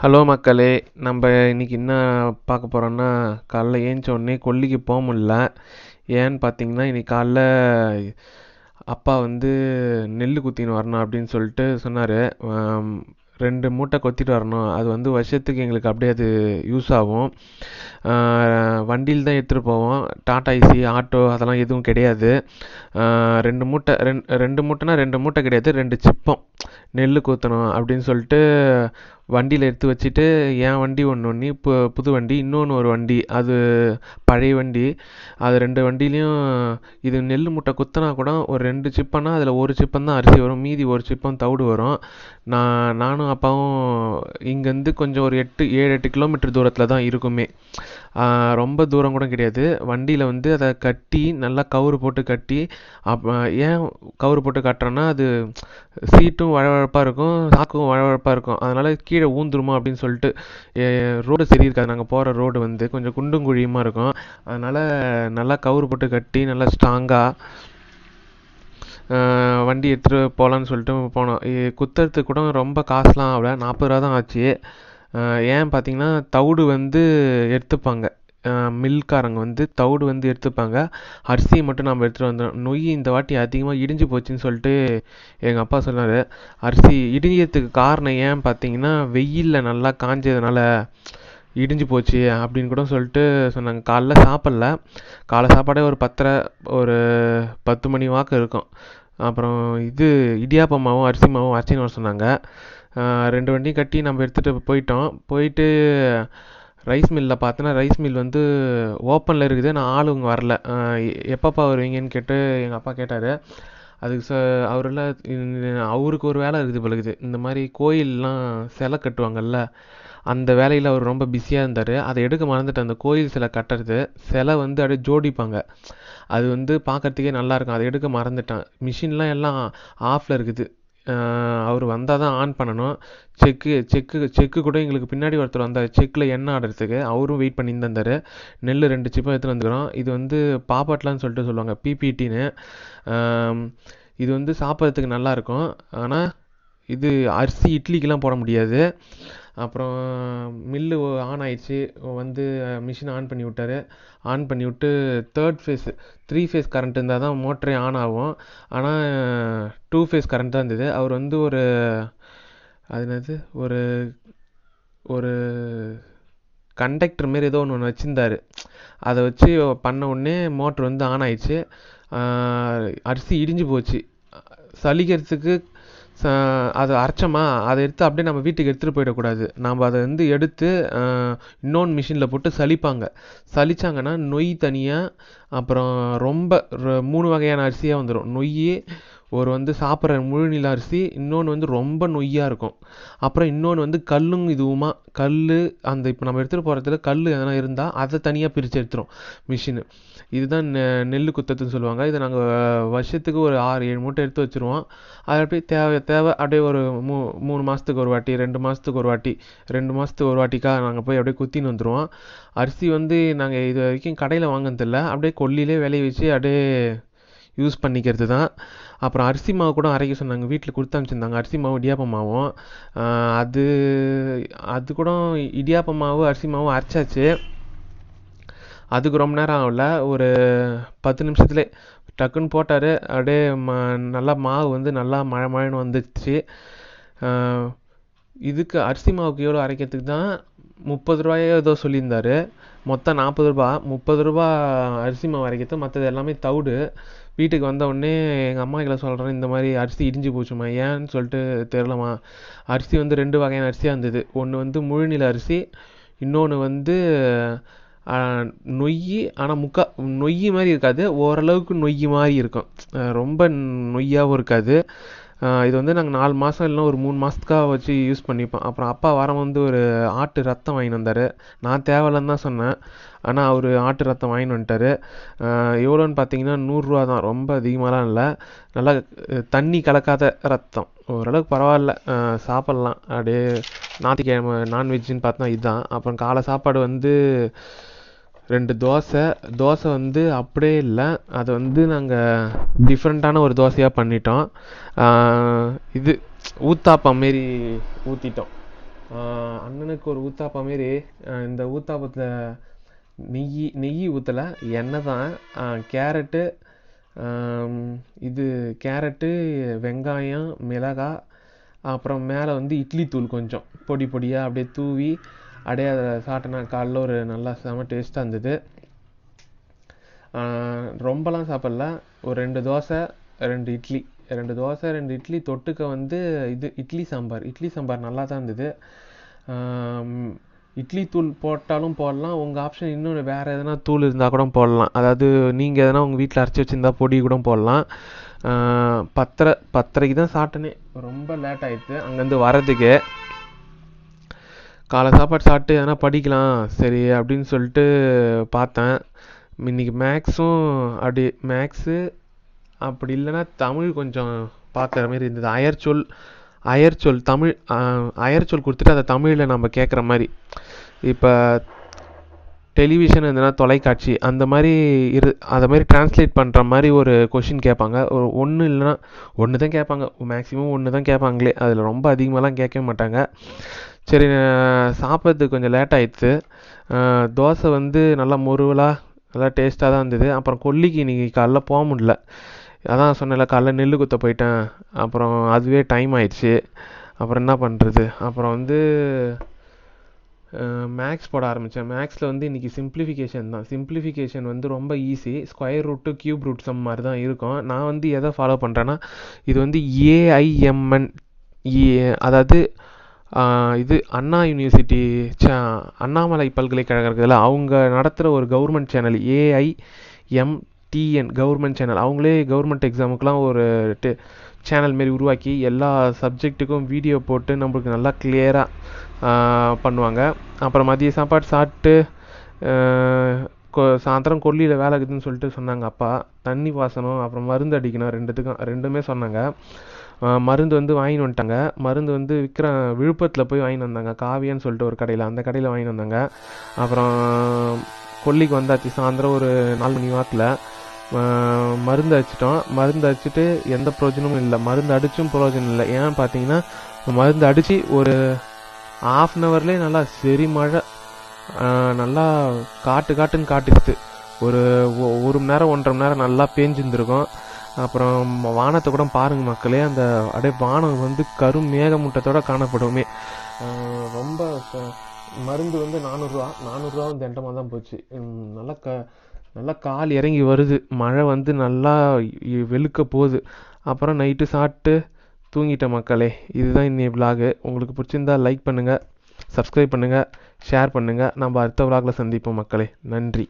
Hello மக்களே நம்ம இன்னைக்கு என்ன பார்க்க போகிறோன்னா காலைல ஏஞ்ச உடனே கொல்லிக்கு போக முடில ஏன்னு பார்த்தீங்கன்னா இன்றைக்கி காலைல அப்பா வந்து நெல் குத்தின்னு வரணும் அப்படின்னு சொல்லிட்டு சொன்னார். ரெண்டு மூட்டை கொத்திட்டு வரணும். அது வந்து வருஷத்துக்கு எங்களுக்கு அப்படியே அது யூஸ் ஆகும். வண்டியில் தான் எடுத்துகிட்டு போவோம். டாடா ஏசி ஆட்டோ அதெல்லாம் எதுவும் கிடையாது. ரெண்டு மூட்டை ரெண் ரெண்டு மூட்டைனா ரெண்டு மூட்டை கிடையாது. ரெண்டு சிப்பம். நெல் குத்தணும் அப்படின்னு சொல்லிட்டு வண்டியில் எடுத்து வச்சுட்டு என் வண்டி ஒன்று ஒன்று இப்போ புது வண்டி இன்னொன்று ஒரு வண்டி. அது பழைய வண்டி. அது ரெண்டு வண்டிலையும் இது நெல் மூட்டை குத்தினா கூட ஒரு ரெண்டு சிப்பம்னா அதில் ஒரு சிப்பம் தான் அரிசி வரும். மீதி ஒரு சிப்பம் தவிடு வரும். நான் நானும் அப்பாவும் இங்கேருந்து கொஞ்சம் ஒரு எட்டு ஏழு எட்டு கிலோமீட்டர் தூரத்தில் தான் இருக்குமே. ரொம்ப தூரம் கூட கிடையாது. வண்டியில் வந்து அதை கட்டி நல்லா கவுரு போட்டு கட்டி அப் ஏன் கவுரு போட்டு கட்டுறோன்னா அது சீட்டும் வழவழப்பாக இருக்கும் சாக்கும் வழவழப்பாக இருக்கும். அதனால் கீழே ஊந்துருமா அப்படின்னு சொல்லிட்டு ரோடு சரி இருக்காது. நாங்கள் போகிற ரோடு வந்து கொஞ்சம் குண்டும் குழியுமாக இருக்கும். அதனால் நல்லா கவுரு போட்டு கட்டி நல்லா ஸ்ட்ராங்காக வண்டி எடுத்துகிட்டு போகலான்னு சொல்லிட்டு போனோம். குத்துறதுக்கு கூட ரொம்ப காசுலாம் ஆகல. நாற்பது ரூபா தான் ஆச்சு. ஏன் பார்த்தீங்கன்னா தவிடு வந்து எடுத்துப்பாங்க. மில்காரங்க வந்து தவிடு வந்து எடுத்துப்பாங்க. அரிசியை மட்டும் நம்ம எடுத்துகிட்டு வந்துடும் நொய் இந்த வாட்டி அதிகமாக இடிஞ்சு போச்சுன்னு சொல்லிட்டு எங்கள் அப்பா சொன்னார். அரிசி இடிஞ்சதுக்கு காரணம் ஏன் பார்த்தீங்கன்னா வெயிலில் நல்லா காஞ்சதுனால இடிஞ்சு போச்சு அப்படின்னு கூட சொல்லிட்டு சொன்னாங்க. காலைல சாப்பிட்ல. காலை சாப்பாடே ஒரு பத்தரை ஒரு பத்து மணி வாக்கு இருக்கும். அப்புறம் இது இடியாப்ப மாவும் அரிசி மாவும் அரைச்சின்னு வர சொன்னாங்க. ரெண்டு வண்டியும் கட்டி நம்ம எடுத்துகிட்டு போயிட்டோம். போயிட்டு ரைஸ் மில்லில் பார்த்தோன்னா ரைஸ் மில் வந்து ஓப்பனில் இருக்குது. நான் ஆளுங்க வரல. எப்பப்பா வருவீங்கன்னு கேட்டு எங்கள் அப்பா கேட்டார். அதுக்கு ச அவரில் அவருக்கு ஒரு வேலை இருக்குது பழகுது இந்த மாதிரி கோயிலெலாம் சிலை கட்டுவாங்கல்ல அந்த வேலையில் அவர் ரொம்ப பிஸியாக இருந்தார். அதை எடுக்க மறந்துட்டு அந்த கோயில் சிலை கட்டுறது சிலை வந்து அப்படியே ஜோடிப்பாங்க. அது வந்து பார்க்குறதுக்கே நல்லாயிருக்கும் அதை எடுக்க மறந்துட்டேன். மிஷின்லாம் எல்லாம் ஆஃபில் இருக்குது. அவர் வந்தால் தான் ஆன் பண்ணணும். செக்கு செக்கு செக்கு கூட எங்களுக்கு பின்னாடி ஒருத்தர் வந்தார். செக்கில் எண்ணெய் ஆடுறதுக்கு அவரும் வெயிட் பண்ணி நெல் ரெண்டு சிப்பம் எடுத்துகிட்டு வந்துக்கிறோம். இது வந்து பாப்பாட்லான்னு சொல்லிட்டு சொல்லுவாங்க பிபிடின்னு இது வந்து சாப்பிட்றதுக்கு நல்லாயிருக்கும் ஆனால் இது அரிசி இட்லிக்கெலாம் போட முடியாது. அப்புறம் மில்லு ஆன் ஆயிடுச்சு. வந்து மிஷின் ஆன் பண்ணி விட்டார். ஆன் பண்ணி விட்டு third phase three phase current இருந்தால் தான் மோட்டரே ஆன் ஆகும். ஆனால் டூ ஃபேஸ் கரண்ட் தான் இருந்தது. அவர் வந்து ஒரு அது என்னது? ஒரு ஒரு கண்டக்டர் மாரி ஏதோ ஒன்று ஒன்று வச்சுருந்தாரு. அதை வச்சு பண்ண உடனே மோட்ரு வந்து ஆன் ஆயிடுச்சு. அரிசி இடிஞ்சு போச்சு. சலிக்கிறதுக்கு அது அரைச்சோமா அதை எடுத்து அப்படியே நம்ம வீட்டுக்கு எடுத்துகிட்டு போயிடக்கூடாது. நாம் அதை வந்து எடுத்து இன்னொன்று மிஷினில் போட்டு சலிப்பாங்க சலிச்சாங்கன்னா நொய் தனியாக அப்புறம் ரொம்ப மூணு வகையான அரிசியாக வந்துடும் நொய் ஒரு வந்து சாப்பிட்ற முழுநில அரிசி இன்னொன்று வந்து ரொம்ப நொய்யாக இருக்கும். அப்புறம் இன்னொன்று வந்து கல்லும் இதுவுமா கல் அந்த இப்போ நம்ம எடுத்துகிட்டு போகிறதுல கல் எதனா இருந்தால் அதை தனியாக பிரித்து எடுத்துரும் மிஷினு இதுதான் நெ நெல் குத்தத்துன்னு சொல்லுவாங்க. இதை நாங்கள் வருஷத்துக்கு ஒரு ஆறு ஏழு மூட்டை எடுத்து வச்சுருவோம். அது அப்படியே தேவை தேவை அப்படியே ஒரு மூ மூணு மாதத்துக்கு ஒரு வாட்டி ரெண்டு மாதத்துக்கு ஒரு வாட்டி ரெண்டு மாதத்துக்கு ஒரு வாட்டிக்காக நாங்கள் போய் அப்படியே குத்தின்னு வந்துடுவோம் அரிசி வந்து நாங்கள் இது வரைக்கும் கடையில் வாங்கினதில்ல. அப்படியே கொல்லிலே விளைய வச்சு அப்படியே யூஸ் பண்ணிக்கிறது தான். அப்புறம் அரிசி மாவு கூட அரைக்க சொன்னாங்க. வீட்டில் கொடுத்து அனுப்பிச்சிருந்தாங்க. அரிசி மாவு இடியாப்ப மாவும். அது அது கூட இடியாப்ப மாவு அரிசி மாவும் அரைச்சாச்சு. அதுக்கு ரொம்ப நேரம் ஆகல. ஒரு பத்து நிமிஷத்துல டக்குன்னு போட்டார். அப்படியே ம நல்லா மாவு வந்து நல்லா மழை மழைன்னு வந்துச்சு இதுக்கு அரிசி மாவுக்கு எவ்வளோ அரைக்கிறதுக்கு தான் முப்பது ரூபாயோ ஏதோ சொல்லியிருந்தாரு. மொத்தம் நாற்பது ரூபா முப்பது ரூபா அரிசி மாவு அரைக்கிறது. மற்றது எல்லாமே தவிடு. வீட்டுக்கு வந்த உடனே எங்கள் அம்மா கிட்ட சொல்கிறேன் இந்த மாதிரி அரிசி இடிஞ்சு போச்சுமா ஏன்னு சொல்லிட்டு தெரிலம்மா அரிசி வந்து ரெண்டு வகையான அரிசியாக இருந்தது. ஒன்று வந்து முழுநில அரிசி இன்னொன்று வந்து நொய் ஆனால் முக்கா நொய் மாதிரி இருக்காது. ஓரளவுக்கு நொய் மாதிரி இருக்கும். ரொம்ப நொய்யாகவும் இருக்காது. இது வந்து நாங்கள் நாலு மாதம் இல்லைனா ஒரு மூணு மாதத்துக்காக வச்சு யூஸ் பண்ணிப்போம். அப்புறம் அப்பா வாரம் வந்து ஒரு ஆட்டு ரத்தம் வாங்கின்னு வந்தார். நான் தேவையில்லன்னு தான் சொன்னேன். ஆனால் அவர் ஆட்டு ரத்தம் வாங்கின்னு வந்துட்டார். எவ்வளோன்னு பார்த்தீங்கன்னா நூறுரூவா தான். ரொம்ப அதிகமாகலாம் இல்லை. நல்லா தண்ணி கலக்காத ரத்தம். ஓரளவுக்கு பரவாயில்ல. சாப்பிட்லாம். அப்படியே ஞாயிற்றுக்கிழமை நான்வெஜ்ஜுன்னு பார்த்தா இதுதான். அப்புறம் காலை சாப்பாடு வந்து ரெண்டு தோசை. தோசை வந்து அப்படியே இல்லை. அதை வந்து நாங்கள் டிஃப்ரெண்ட்டான ஒரு தோசையாக பண்ணிட்டோம். இது ஊத்தாப்பம் மாரி ஊற்றிட்டோம் அண்ணனுக்கு ஒரு ஊத்தாப்பம் மாரி இந்த ஊத்தாப்பத்தில் நெய் நெய் ஊற்றலை எண்ணெய் தான். கேரட்டு இது கேரட்டு வெங்காயம் மிளகாய் அப்புறம் மேலே வந்து இட்லி தூள் கொஞ்சம். பொடி பொடியாக அப்படியே தூவி அப்படியே அதை சாப்பிட்டேன்னா காலைல ஒரு நல்லா செம டேஸ்ட்டாக இருந்தது. ரொம்பலாம் சாப்பிடல. ஒரு ரெண்டு தோசை ரெண்டு இட்லி. ரெண்டு தோசை ரெண்டு இட்லி. தொட்டுக்க வந்து இது இட்லி சாம்பார். இட்லி சாம்பார் நல்லா தான் இருந்தது இட்லி தூள் போட்டாலும் போடலாம். உங்கள் ஆப்ஷன் இன்னொன்று வேறு எதனா தூள் இருந்தால் கூட போடலாம். அதாவது நீங்கள் எதனா உங்கள் வீட்டில் அரைச்சி வச்சுருந்தா பொடி கூட போடலாம். பத்தரை பத்தரைக்கு தான் சாப்பிட்டேனே. ரொம்ப லேட் ஆயிடுச்சு. அங்கேருந்து வர்றதுக்கு. காலை சாப்பாடு சாப்பிட்டு எதனா படிக்கலாம் சரி அப்படின்னு சொல்லிட்டு பார்த்தேன். இன்னைக்கு மேக்ஸும் அப்படி மேக்ஸு அப்படி இல்லைன்னா தமிழ் கொஞ்சம் பார்க்குற மாதிரி இருந்தது. அயர்ச்சொல் அயர்ச்சொல் தமிழ் அயர்ச்சொல் கொடுத்துட்டு அதை தமிழில் நம்ம கேட்குற மாதிரி. இப்போ டெலிவிஷன் இருந்ததுன்னா தொலைக்காட்சி அந்த மாதிரி இரு அதை மாதிரி டிரான்ஸ்லேட் பண்ணுற மாதிரி ஒரு கொஷின் கேட்பாங்க. ஒரு ஒன்று இல்லைன்னா ஒன்று தான் கேட்பாங்க. மேக்ஸிமம் ஒன்று தான் கேட்பாங்களே. அதில் ரொம்ப அதிகமாகலாம் கேட்கவே மாட்டாங்க. சரி சாப்பிட்றதுக்கு கொஞ்சம் லேட் ஆயிடுச்சு. தோசை வந்து நல்லா முருவலாக நல்லா டேஸ்ட்டாக தான் இருந்தது. அப்புறம் கொல்லிக்கு இன்னைக்கு காலைல போக முடியல. அதான் சொன்னேன்ல காலைல நெல் குத்த போயிட்டேன். அப்புறம் அதுவே டைம் ஆயிடுச்சு. அப்புறம் என்ன பண்ணுறது அப்புறம் வந்து மேக்ஸ் போட ஆரம்பித்தேன் மேக்ஸில் வந்து இன்றைக்கி சிம்பிளிஃபிகேஷன் தான். சிம்பிளிஃபிகேஷன் வந்து ரொம்ப easy square root cube root sum மாதிரி தான் இருக்கும். நான் வந்து எதை ஃபாலோ பண்ணுறேன்னா இது வந்து ஏஐஎம்என் அதாவது இது அண்ணா யூனிவர்சிட்டி ச அண்ணாமலை பல்கலைக்கழகத்தில் அவங்க நடத்துகிற ஒரு government channel AIMTN government channel அவங்களே கவர்மெண்ட் எக்ஸாமுக்குலாம் ஒரு டெ சேனல் மாரி உருவாக்கி எல்லா சப்ஜெக்ட்டுக்கும் வீடியோ போட்டு நம்மளுக்கு நல்லா கிளியராக பண்ணுவாங்க. அப்புறம் மதிய சாப்பாடு சாப்பிட்டு கொ- சாயந்தரம் கொல்லியில் வேலை இருக்குதுன்னு சொல்லிட்டு சொன்னாங்க அப்பா. தண்ணி பாசனம் அப்புறம் மருந்து அடிக்கணும் ரெண்டுத்துக்கும் ரெண்டுமே சொன்னாங்க. மருந்து வந்து வாங்கின்னு வந்துட்டாங்க. மருந்து வந்து விற்கிற விழுப்புரத்தில் போய் வாங்கின்னு வந்தாங்க. காவியான்னு சொல்லிட்டு ஒரு கடையில். அந்த கடையில் வாங்கின்னு வந்தாங்க. அப்புறம் கொல்லிக்கு வந்தாச்சு. சாயந்தரம் ஒரு நாலு மணி வாக்கில். மருந்து அடிச்சிட்டோம். மருந்து அடிச்சிட்டு எந்த பிரயோஜனமும் இல்லை. மருந்து அடிச்சும் பிரயோஜனம் இல்லை. ஏன்னு பார்த்தீங்கன்னா மருந்து அடித்து ஒரு ஆஃப் அன் ஹவர்லேயே நல்லா செரி மழை நல்லா காட்டு காட்டுன்னு காட்டுச்சு. ஒரு ஒ- ஒரு மணி நேரம் ஒன்றரை மணி நேரம் நல்லா பேஞ்சிருந்துருக்கும். அப்புறம் வானத்தை கூட பாருங்க மக்களே அந்த அப்படியே வானம் வந்து கரும் மேகமூட்டத்தோட காணப்படுமே. ரொம்ப மருந்து வந்து நானூறுரூவா நானூறுரூவா வந்து எண்டமாக தான் போச்சு. நல்லா க நல்லா கால் இறங்கி வருது. மழை வந்து நல்லா வெளுக்க போகுது. அப்புறம் நைட்டு சாப்பிட்டு தூங்கிட்டேன் மக்களே. இதுதான் இன்னைய விலாகு உங்களுக்கு பிடிச்சிருந்தா லைக் பண்ணுங்கள் சப்ஸ்கிரைப் பண்ணுங்கள் ஷேர் பண்ணுங்கள் நம்ம அடுத்த விலாகில் சந்திப்போம் மக்களே. நன்றி.